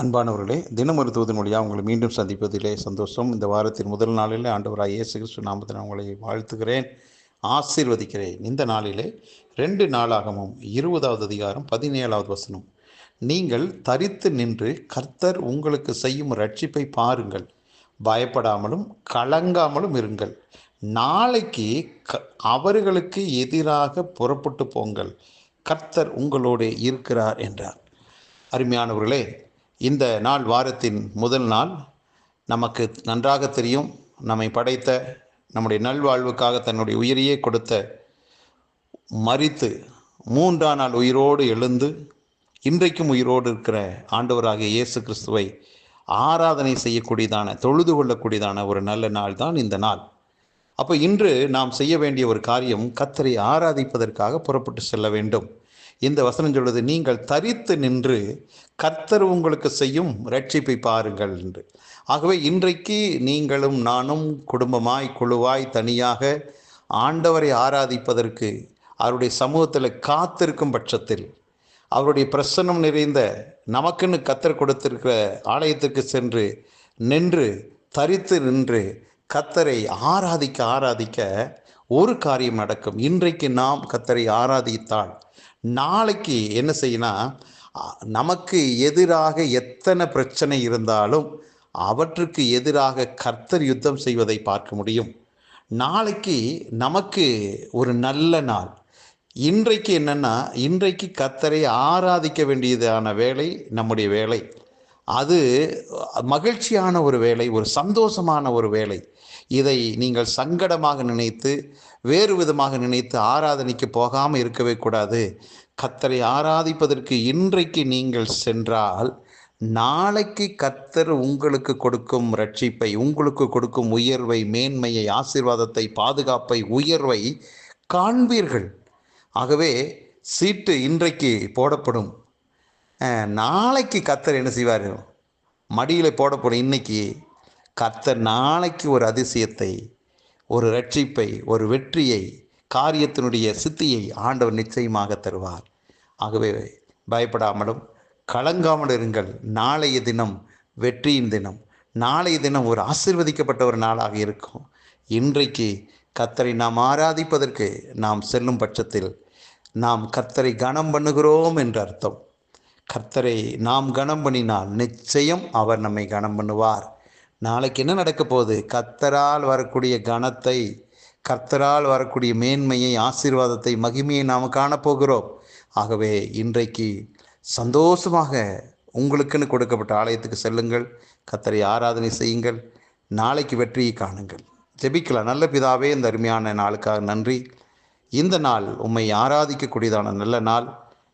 அன்பானவர்களே தினமொரு தூதன் உங்களை மீண்டும் சந்திப்பதிலே சந்தோஷம். இந்த வாரத்தின் முதல் நாளிலே ஆண்டவராக இயேசு கிறிஸ்து நாமத்தில் உங்களை வாழ்த்துகிறேன் ஆசீர்வதிக்கிறேன். இந்த நாளிலே ரெண்டு நாளாகவும் இருபதாவது அதிகாரம் பதினேழாவது வசனம். நீங்கள் தரித்து நின்று கர்த்தர் உங்களுக்கு செய்யும் ரட்சிப்பை பாருங்கள். பயப்படாமலும் கலங்காமலும் இருங்கள். நாளைக்கு க அவர்களுக்கு எதிராக புறப்பட்டு போங்கள். கர்த்தர் உங்களோடு இருக்கிறார் என்றார். அருமையானவர்களே இந்த நாள் வாரத்தின் முதல் நாள். நமக்கு நன்றாக தெரியும். நம்மை படைத்த நம்முடைய நல்வாழ்வுக்காக தன்னுடைய உயிரையே கொடுத்த மறித்து மூன்றாம் நாள் உயிரோடு எழுந்து இன்றைக்கும் உயிரோடு இருக்கிற ஆண்டவராகிய இயேசு கிறிஸ்துவை ஆராதனை செய்யக்கூடியதான தொழுது கொள்ளக்கூடியதான ஒரு நல்ல நாள் தான் இந்த நாள். அப்போ இன்று நாம் செய்ய வேண்டிய ஒரு காரியம் கத்தரை ஆராதிப்பதற்காக புறப்பட்டு செல்ல வேண்டும். இந்த வசனம் சொல்வது நீங்கள் தரித்து நின்று கர்த்தர் உங்களுக்கு செய்யும் ரட்சிப்பை பாருங்கள் என்று. ஆகவே இன்றைக்கு நீங்களும் நானும் குடும்பமாய் குழுவாய் தனியாக ஆண்டவரை ஆராதிப்பதற்கு அவருடைய சமூகத்தில் காத்திருக்கும் பட்சத்தில் அவருடைய பிரசன்னம் நிறைந்த நமக்குன்னு கத்தர் கொடுத்திருக்கிற ஆலயத்திற்கு சென்று நின்று தரித்து நின்று கத்தரை ஆராதிக்க ஆராதிக்க ஒரு காரியம் நடக்கும். இன்றைக்கு நாம் கத்தரை ஆராதித்தால் நாளைக்கு என்ன செய்யணும் நமக்கு எதிராக எத்தனை பிரச்சனை இருந்தாலும் அவற்றுக்கு எதிராக கர்த்தர் யுத்தம் செய்வதை பார்க்க முடியும். நாளைக்கு நமக்கு ஒரு நல்ல நாள். இன்றைக்கு என்னென்னா இன்றைக்கு கத்தரை ஆராதிக்க வேண்டியதான வேலை நம்முடைய வேலை. அது மகிழ்ச்சியான ஒரு வேலை ஒரு சந்தோஷமான ஒரு வேலை. இதை நீங்கள் சங்கடமாக நினைத்து வேறு விதமாக நினைத்து ஆராதனைக்கு போகாமல் இருக்கவே கூடாது. கத்தரை ஆராதிப்பதற்கு இன்றைக்கு நீங்கள் சென்றால் நாளைக்கு கத்தர் உங்களுக்கு கொடுக்கும் ரட்சிப்பை உங்களுக்கு கொடுக்கும் உயர்வை மேன்மையை ஆசீர்வாதத்தை பாதுகாப்பை உயர்வை காண்பீர்கள். ஆகவே சீட்டு இன்றைக்கு போடப்படும். நாளைக்கு கத்தர் என்ன செய்வார்? மடியில் போடப்படும். இன்னைக்கு கர்த்தர் நாளைக்கு ஒரு அதிசயத்தை ஒரு ரட்சிப்பை ஒரு வெற்றியை காரியத்தினுடைய சித்தியை ஆண்டவர் நிச்சயமாக தருவார். ஆகவே பயப்படாமலும் கலங்காமல் இருங்கள். நாளைய தினம் வெற்றியின் தினம். நாளைய தினம் ஒரு ஆசிர்வதிக்கப்பட்ட ஒரு நாளாக இருக்கும். இன்றைக்கு கத்தரை நாம் ஆராதிப்பதற்கு நாம் செல்லும் பட்சத்தில் நாம் கர்த்தரை கனம் பண்ணுகிறோம் என்று அர்த்தம். கர்த்தரை நாம் கனம் பண்ணினால் நிச்சயம் அவர் நம்மை கனம் பண்ணுவார். நாளைக்கு என்ன நடக்க போகுது? கத்தரால் வரக்கூடிய கனத்தை கர்த்தரால் வரக்கூடிய மேன்மையை ஆசீர்வாதத்தை மகிமையை நாம் காணப்போகிறோம் ஆகவே இன்றைக்கு சந்தோஷமாக உங்களுக்குன்னு கொடுக்கப்பட்ட ஆலயத்துக்கு செல்லுங்கள். கத்தரை ஆராதனை செய்யுங்கள். நாளைக்கு வெற்றியை காணுங்கள். ஜெபிக்கலாம். நல்ல பிதாவே இந்த அருமையான நாளுக்காக நன்றி. இந்த நாள் உம்மை ஆராதிக்கக்கூடியதான நல்ல நாள்.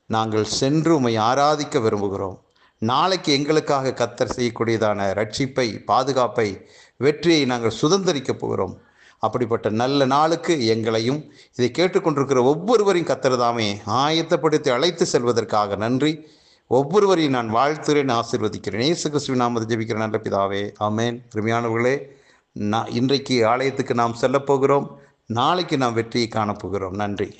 நாங்கள் சென்று உம்மை ஆராதிக்க விரும்புகிறோம். நாளைக்கு எங்களுக்காக கத்தர் செய்யக்கூடியதான ரட்சிப்பை பாதுகாப்பை வெற்றியை நாங்கள் சுதந்திரிக்கப் போகிறோம். அப்படிப்பட்ட நல்ல நாளுக்கு எங்களையும் இதை கேட்டுக்கொண்டிருக்கிற ஒவ்வொருவரையும் கத்திரதாமே ஆயத்தப்படுத்தி அழைத்து செல்வதற்காக நன்றி. ஒவ்வொருவரையும் நான் வாழ்த்துறேன் ஆசீர்வதிக்கிறேன். ஏசு கிறிஸ்துவ நாமத்தை ஜெபிக்கிற நல்ல பிதாவே ஆமேன். பெருமையானவர்களே நான் இன்றைக்கு ஆலயத்துக்கு நாம் செல்லப்போகிறோம் நாளைக்கு நாம் வெற்றியை காணப்போகிறோம் நன்றி.